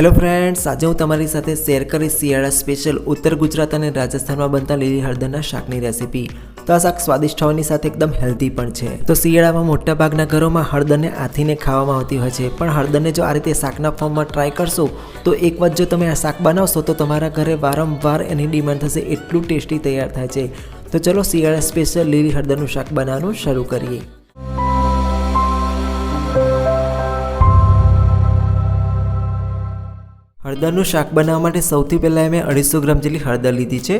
Hello friends, આજે હું તમારી સાથે શેર કરીશ શિયાળા સ્પેશિયલ ઉત્તર ગુજરાત અને રાજસ્થાનમાં બનતા લીલી હળદરના શાકની રેસીપી. તો આ શાક સ્વાદિષ્ટ હોવાની સાથે એકદમ હેલ્ધી પણ છે. તો શિયાળામાં મોટા ભાગના ઘરોમાં હળદરને આથીને ખાવામાં આવતી હોય છે. પણ હળદરને જો આ રીતે શાકના ફોર્મમાં ટ્રાય કરશો, તો એક વાત જો તમે આ શાક બનાવશો, તો તમારા ઘરે વારંવાર એની ડિમાન્ડ થશે, એટલું ટેસ્ટી તૈયાર થાય છે. તો ચલો શિયાળા સ્પેશિયલ લીલી હળદરનું શાક બનાવવાનું શરૂ કરીએ. હળદરનું શાક બનાવવા માટે સૌથી પહેલાં મેં અઢીસો ગ્રામ જેટલી હળદર લીધી છે.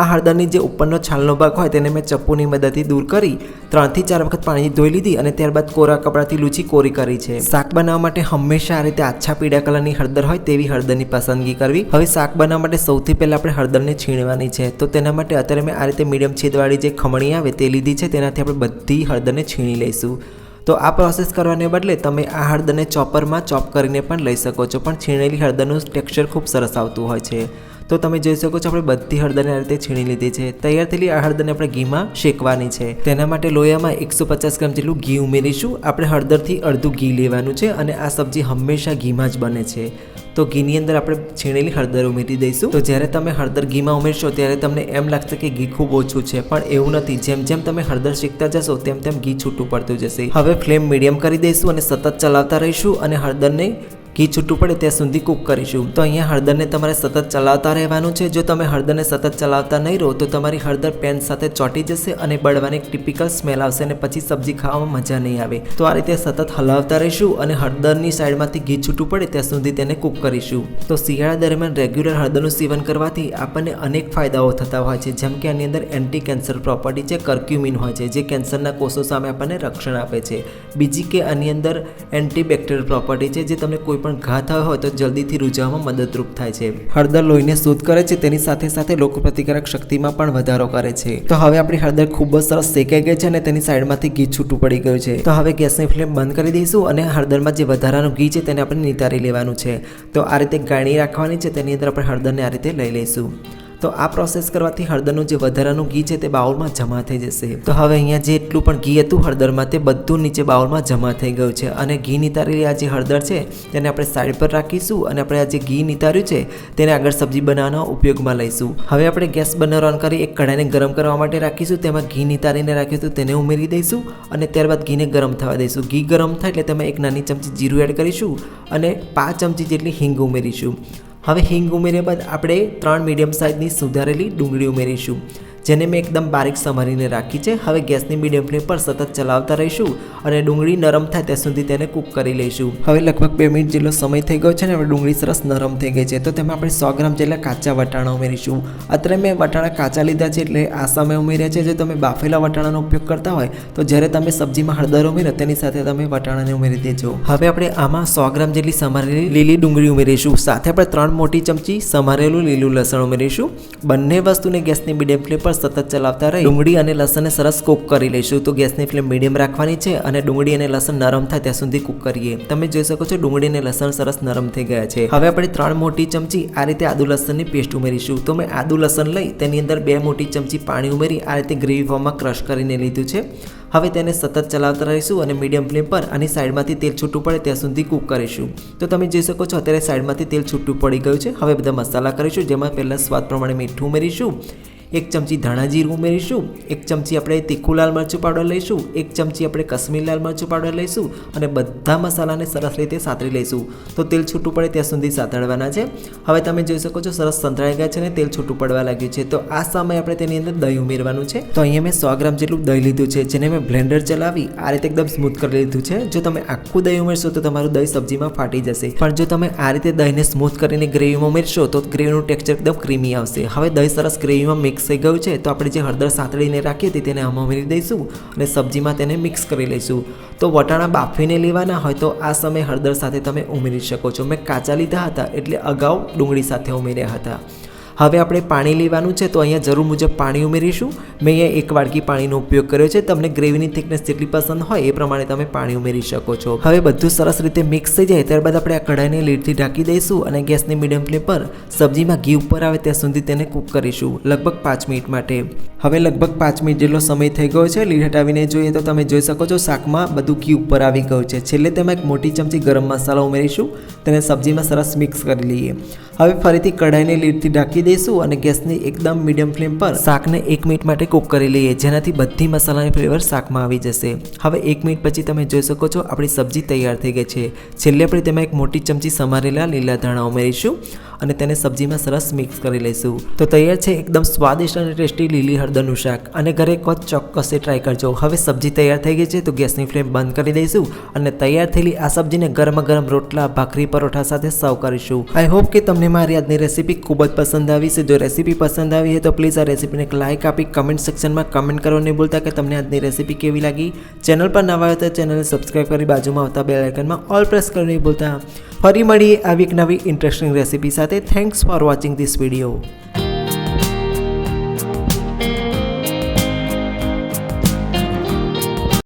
આ હળદરની જે ઉપરનો છાલનો ભાગ હોય તેને મેં ચપ્પુની મદદથી દૂર કરી ત્રણથી ચાર વખત પાણી ધોઈ લીધી અને ત્યારબાદ કોરા કપડાથી લૂછી કોરી કરી છે. શાક બનાવવા માટે હંમેશા આ રીતે આછા પીળા કલરની હળદર હોય તેવી હળદરની પસંદગી કરવી. હવે શાક બનાવવા માટે સૌથી પહેલાં આપણે હળદરને છીણવાની છે. તો તેના માટે અત્યારે મેં આ રીતે મીડિયમ છેદવાળી જે ખમણી આવે તે લીધી છે. તેનાથી આપણે બધી હળદરને છીણી લઈશું. તો આ પ્રોસેસ કરવાને બદલે તમે આ હળદરને ચોપરમાં ચોપ કરીને પણ લઈ શકો છો. પણ છીણેલી હળદરનું ટેક્સચર ખૂબ સરસ આવતું હોય છે. તો તમે જોઈ શકો છો, આપણે બધી હળદરને આ રીતે છીણી લીધી છે. તૈયાર થયેલી આ હળદરને આપણે ઘીમાં શેકવાની છે. તેના માટે લોયામાં એકસો પચાસ ગ્રામ જેટલું ઘી ઉમેરીશું. આપણે હળદરથી અડધું ઘી લેવાનું છે અને આ સબ્જી હંમેશા ઘીમાં જ બને છે. તો ઘીની અંદર આપણે છીણેલી હળદર ઉમેરી દઈશું. તો જ્યારે તમે હળદર ઘીમાં ઉમેરશો ત્યારે તમને એમ લાગશે કે ઘી ખૂબ ઓછું છે, પણ એવું નથી. જેમ જેમ તમે હળદર શીખતા જશો તેમ તેમ ઘી છૂટું પડતું જશે. હવે ફ્લેમ મીડિયમ કરી દઈશું અને સતત ચલાવતા રહીશું અને હળદરને ઘી છૂટું પડે ત્યાં સુધી કૂક કરીશું. તો અહીંયા હળદરને તમારે સતત ચલાવતા રહેવાનું છે. જો તમે હળદરને સતત ચલાવતા નહીં રહો, તો તમારી હળદર પેન સાથે ચોંટી જશે અને બળવાની ટિપિકલ સ્મેલ આવશે અને પછી સબ્જી ખાવામાં મજા નહીં આવે. તો આ રીતે સતત હલાવતા રહીશું અને હળદરની સાઈડમાંથી ઘી છૂટું પડે ત્યાં સુધી તેને કૂક કરીશું. તો શિયાળા દરમિયાન રેગ્યુલર હળદરનું સેવન કરવાથી આપણને અનેક ફાયદાઓ થતા હોય છે. જેમ કે આની અંદર એન્ટી કેન્સર પ્રોપર્ટી છે કર્ક્યુમિન હોય છે, જે કેન્સરના કોષો સામે આપણને રક્ષણ આપે છે. બીજી કે આની અંદર એન્ટીબેક્ટેરિયલ પ્રોપર્ટી છે, જે તમને કોઈ પણ ઘા થયો હોય તો જલ્દીથી રૂજાવામાં મદદરૂપ થાય છે. હળદર લોહીને શુદ્ધ કરે છે, તેની સાથે સાથે રોગ પ્રતિકારક શક્તિમાં પણ વધારો કરે છે. તો હવે આપણી હળદર ખૂબ જ સરસ શેકાઈ ગઈ છે અને તેની સાઈડમાંથી ઘી છૂટું પડી ગયું છે. તો હવે ગેસની ફ્લેમ બંધ કરી દઈશું અને હળદરમાં જે વધારાનું ઘી છે તેને આપણે નિતારી લેવાનું છે. તો આ રીતે ગાણી રાખવાની છે, તેની અંદર આપણે હળદરને આ રીતે લઈ લઈશું. તો આ પ્રોસેસ કરવાથી હળદરનું જે વધારાનું ઘી છે તે બાઉલમાં જમા થઈ જશે. તો હવે અહીંયા જે એટલું પણ ઘી હતું હળદરમાં તે બધું નીચે બાઉલમાં જમા થઈ ગયું છે અને ઘી નિતારેલી આ જે હળદર છે તેને આપણે સાઈડ પર રાખીશું અને આપણે આ જે ઘી નિતાર્યું છે તેને આગળ સબ્જી બનાવવાના ઉપયોગમાં લઈશું. હવે આપણે ગેસ બર્નર ઓન કરી એક કઢાઈને ગરમ કરવા માટે રાખીશું, તેમાં ઘી નિતારીને રાખ્યું હતું તેને ઉમેરી દઈશું અને ત્યારબાદ ઘીને ગરમ થવા દઈશું. ઘી ગરમ થાય એટલે તેમાં એક નાની ચમચી જીરું એડ કરીશું અને પાંચ ચમચી જેટલી હિંગ ઉમેરીશું. હવે હિંગ ઉમેર્યા બાદ આપણે ત્રણ મીડિયમ સાઇઝની સુધારેલી ડુંગળી ઉમેરીશું. જેને મેં એકદમ બારીક સમારીને રાખી છે. હવે ગેસની મીડિયમ ફ્લેમ પર સતત ચલાવતા રહીશું અને ડુંગળી નરમ થાય ત્યાં સુધી તેને કૂક કરી લઈશું. હવે લગભગ બે મિનિટ જેટલો સમય થઈ ગયો છે ને, હવે ડુંગળી સરસ નરમ થઈ ગઈ છે. તો તેમાં આપણે સો ગ્રામ જેટલા કાચા વટાણા ઉમેરીશું. અત્યારે મેં વટાણા કાચા લીધા છે એટલે આ સમય ઉમેર્યા છે. જો તમે બાફેલા વટાણાનો ઉપયોગ કરતા હોય, તો જ્યારે તમે સબ્જીમાં હળદર ઉમેરો, તેની સાથે તમે વટાણાને ઉમેરી દેજો. હવે આપણે આમાં સો ગ્રામ જેટલી સમારેલી લીલી ડુંગળી ઉમેરીશું. સાથે આપણે ત્રણ મોટી ચમચી સમારેલું લીલું લસણ ઉમેરીશું. બંને વસ્તુને ગેસની મીડિયમ ફ્લેમ પર સતત ચલાવતા રહી. ડુંગળી અને લસણને સરસ કૂક કરી લઈશું. તો ગેસની ફ્લેમ મીડિયમ રાખવાની છે અને ડુંગળી અને લસણ નરમ થાય ત્યાં સુધી કૂક કરીએ. તમે જોઈ શકો છો ડુંગળી અને લસણ સરસ નરમ થઈ ગયા છે. હવે આપણે ત્રણ મોટી ચમચી આ રીતે આદુ લસણની પેસ્ટ ઉમેરીશું. તો મેં આદુ લસણ લઈ તેની અંદર બે મોટી ચમચી પાણી ઉમેરી આ રીતે ગ્રેવી ફોર્મમાં ક્રશ કરીને લીધું છે. હવે તેને સતત ચલાવતા રહીશું અને મીડિયમ ફ્લેમ પર આની સાઈડમાંથી તેલ છૂટું પડે ત્યાં સુધી કૂક કરીશું. તો તમે જોઈ શકો છો અત્યારે સાઈડમાંથી તેલ છૂટું પડી ગયું છે. હવે બધા મસાલા કરીશું, જેમાં પહેલાં સ્વાદ પ્રમાણે મીઠું ઉમેરીશું. એક ચમચી ધાણા જીરું ઉમેરીશું, એક ચમચી આપણે તીખું લાલ મરચું પાવડર લઈશું, એક ચમચી આપણે કશ્મીર લાલ મરચું પાવડર લઈશું અને બધા મસાલાને સરસ રીતે સાતરી લઈશું. તો તેલ છૂટું પડે ત્યાં સુધી સાતળવાના છે. હવે તમે જોઈ શકો છો સરસ સંતળાઈ ગયા છે અને તેલ છૂટું પડવા લાગ્યું છે. તો આ સમયે આપણે તેની અંદર દહીં ઉમેરવાનું છે. તો અહીંયા મેં સો ગ્રામ જેટલું દહીં લીધું છે, જેને મેં બ્લેન્ડર ચલાવી આ રીતે એકદમ સ્મૂથ કરી લીધું છે. જો તમે આખું દહીં ઉમેરશો તો તમારું દહીં સબ્જીમાં ફાટી જશે. પણ જો તમે આ રીતે દહીંને સ્મૂથ કરીને ગ્રેવીમાં ઉમેરશો તો ગ્રેવીનું ટેક્સચર એકદમ ક્રીમી આવશે. હવે દહીં સરસ ગ્રેવીમાં મિક્સ થઈ ગયું છે, તો આપણે જે હળદર સાંતળીને રાખી હતી તેને આમાં ઉમેરી દઈશું અને સબ્જીમાં તેને મિક્સ કરી લઈશું. તો વટાણા બાફીને લેવાના હોય તો આ સમયે હળદર સાથે તમે ઉમેરી શકો છો. મેં કાચા લીધા હતા એટલે અગાઉ ડુંગળી સાથે ઉમેર્યા હતા. હવે આપણે પાણી લેવાનું છે તો અહીંયા જરૂર મુજબ પાણી ઉમેરીશું. મેં અહીંયા એક વાડકી પાણીનો ઉપયોગ કર્યો છે. તમને ગ્રેવીની થિકનેસ જેટલી પસંદ હોય એ પ્રમાણે તમે પાણી ઉમેરી શકો છો. હવે બધું સરસ રીતે મિક્સ થઈ જાય ત્યારબાદ આપણે આ કઢાઈને લીડથી ઢાંકી દઈશું અને ગેસની મીડિયમ ફ્લેમ પર સબ્જીમાં ઘી ઉપર આવે ત્યાં સુધી તેને કૂક કરીશું, લગભગ પાંચ મિનિટ માટે. હવે લગભગ પાંચ મિનિટ જેટલો સમય થઈ ગયો છે, લીડ હટાવીને જોઈએ તો તમે જોઈ શકો છો શાકમાં બધું ઘી ઉપર આવી ગયું છે. છેલ્લે તેમાં એક મોટી ચમચી ગરમ મસાલો ઉમેરીશું, તેને સબ્જીમાં સરસ મિક્સ કરી લઈએ. હવે ફરીથી કઢાઈને લીડથી ઢાંકી દઈશું અને ગેસની એકદમ મીડિયમ ફ્લેમ પર શાકને એક મિનિટ માટે કૂક કરી લઈએ, જેનાથી બધી મસાલાની ફ્લેવર શાકમાં આવી જશે. હવે એક મિનિટ પછી તમે જોઈ શકો છો, આપણી સબ્જી તૈયાર થઈ ગઈ છે. છેલ્લે આપણે તેમાં એક મોટી ચમચી સમારેલા લીલા ધાણા ઉમેરીશું. અને તેને સબ્જીમાં સરસ મિક્સ કરી લઈશું. તો તૈયાર છે એકદમ સ્વાદિષ્ટ અને ટેસ્ટી લીલી હળદરનું શાક. અને ઘરે એક વખત ચોક્કસથી ટ્રાય કરજો. હવે સબ્જી તૈયાર થઈ ગઈ છે તો ગેસની ફ્લેમ બંધ કરી દઈશું અને તૈયાર થયેલી આ સબ્જીને ગરમ ગરમ રોટલા, ભાખરી, પરોઠા સાથે સર્વ કરીશું. આઈ હોપ કે તમને મારી આજની રેસીપી ખૂબ જ પસંદ આવી છે. જો રેસીપી પસંદ આવી હોય તો પ્લીઝ આ રેસીપીને એક લાઇક આપી કમેન્ટ સેક્શનમાં કમેન્ટ કરવા નહીં ભૂલતા કે તમને આજની રેસીપી કેવી લાગી? ચેનલ પર નવા હોય તો ચેનલને સબસ્ક્રાઈબ કરી બાજુમાં આવતા બે આઇકનમાં ઓલ પ્રેસ કરવા નહીં ભૂલતા. ફરી મળીએ આવી એક નવી ઇન્ટરેસ્ટિંગ રેસીપી સાથે. Thanks for watching this video